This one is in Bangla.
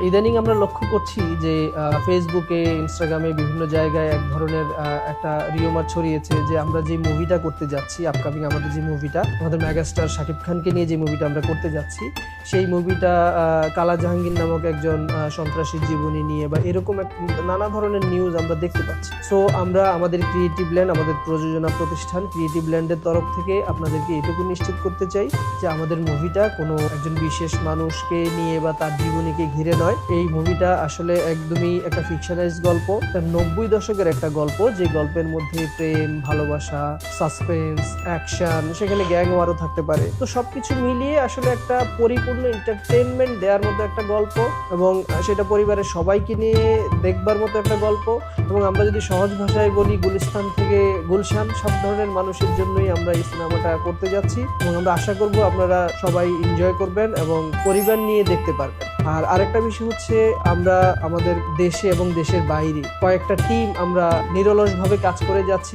ইদানিং আমরা লক্ষ্য করছি যে ফেসবুকে ইনস্টাগ্রামে বিভিন্ন জায়গায় এক ধরনের একটা রিওমার ছড়িয়েছে যে আমরা যে মুভিটা করতে যাচ্ছি আপকামিং আমাদের যে মুভিটা আমাদের মেগাস্টার শাকিব খানকে নিয়ে যে মুভিটা আমরা করতে যাচ্ছি, সেই মুভিটা কালা জাহাঙ্গীর নামক একজন সন্ত্রাসীর জীবনী নিয়ে বা এরকম এক নানা ধরনের নিউজ আমরা দেখতে পাচ্ছি। সো আমরা আমাদের ক্রিয়েটিভ ল্যান্ড আমাদের প্রযোজনা প্রতিষ্ঠান ক্রিয়েটিভ ল্যান্ডের তরফ থেকে আপনাদেরকে এটুকু নিশ্চিত করতে চাই যে আমাদের মুভিটা কোনো একজন বিশেষ মানুষকে নিয়ে বা তার জীবনীকে ঘিরে নয়, এই মুভিটা আসলে একদমই একটা ফিকশনাইজ গল্প। নব্বই দশকের একটা গল্প, যে গল্পের মধ্যে প্রেম, ভালোবাসা সাসপেন্স অ্যাকশন সেখানে গ্যাং ওয়ারও থাকতে পারে। তো সবকিছু মিলিয়ে আসলে একটা পরিপূর্ণ এন্টারটেনমেন্ট দেওয়ার মতো একটা গল্প এবং সেটা পরিবারের সবাইকে নিয়ে দেখবার মতো একটা গল্প এবং আমরা যদি সহজ ভাষায় বলি গুলিস্তান থেকে গুলশান, সব ধরনের মানুষের জন্যই আমরা এই সিনেমাটা করতে যাচ্ছি এবং আমরা আশা করব আপনারা সবাই এনজয় করবেন এবং পরিবার নিয়ে দেখতে পারবেন। আর আরেকটা বিষয় হচ্ছে আমরা আমাদের দেশে এবং দেশের বাইরে কয়েকটা টিম আমরা নিরলসভাবে কাজ করে যাচ্ছি।